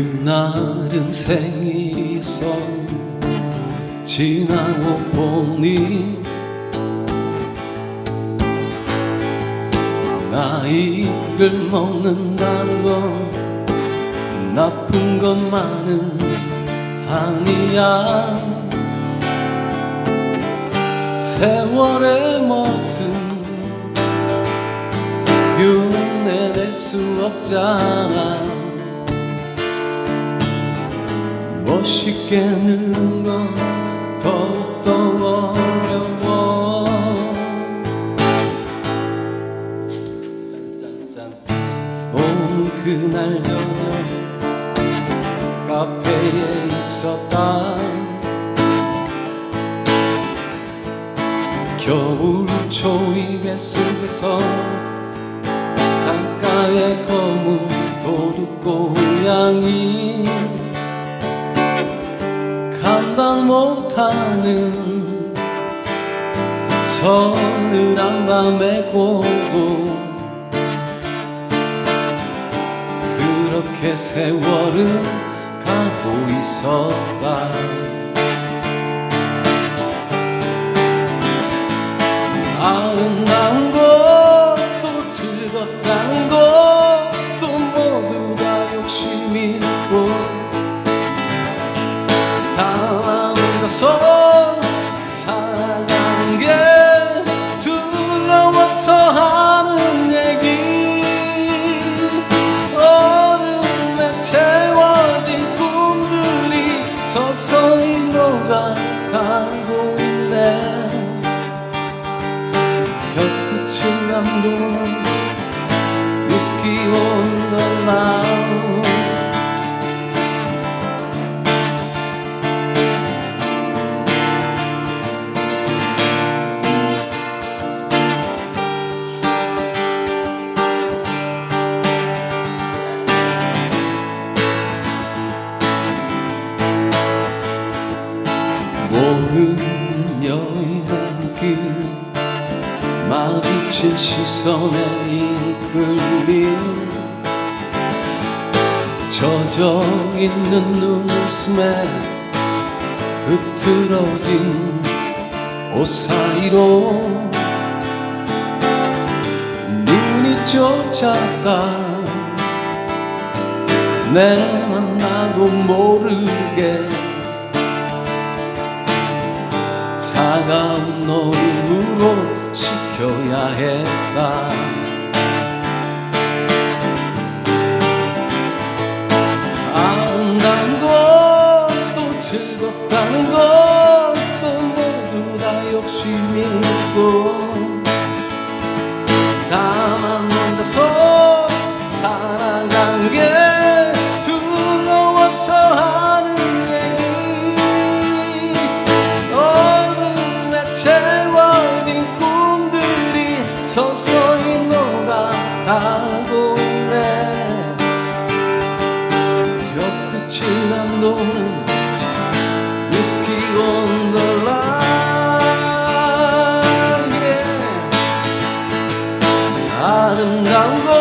그날은 생일이서 지나고 보니 나이를 먹는다는 건 나쁜 것만은 아니야. 세월의 멋은 흉내낼 수 없잖아 멋있게 늙는 건 더욱더 어려워. 짠짠짠. 오는 그날 저녁 카페에 있었다 겨울 초입에서부터 창가에 검은 도둑 고양이 하는 서늘한 밤의 고고. 그렇게 세월은 가고 있었다. 아름다운 것도 즐겁다는 것도 모두 다 욕심이 있고. 다 만 혼자서 살아가는 게 두려워서 하는 얘기. 얼음에 채워진 꿈들이 서서히 녹아가고 있네. 혀끝을 감도는 위스키 온 모르는 여행길 마주친 시선에 이끌린 젖어 있는 눈웃음에 흐트러진 옷 사이로 눈이 쫓았다 내 맘나도 모르게 차가운 얼음으로 식혀야 했다 감도는 위스키 yeah. 아름다운 것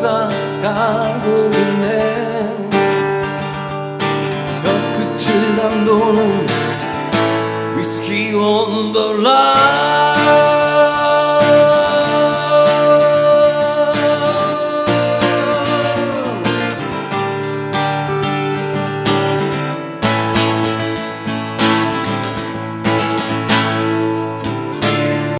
서서히 녹아가고 있네 혀끝을 감도는 위스키 on the line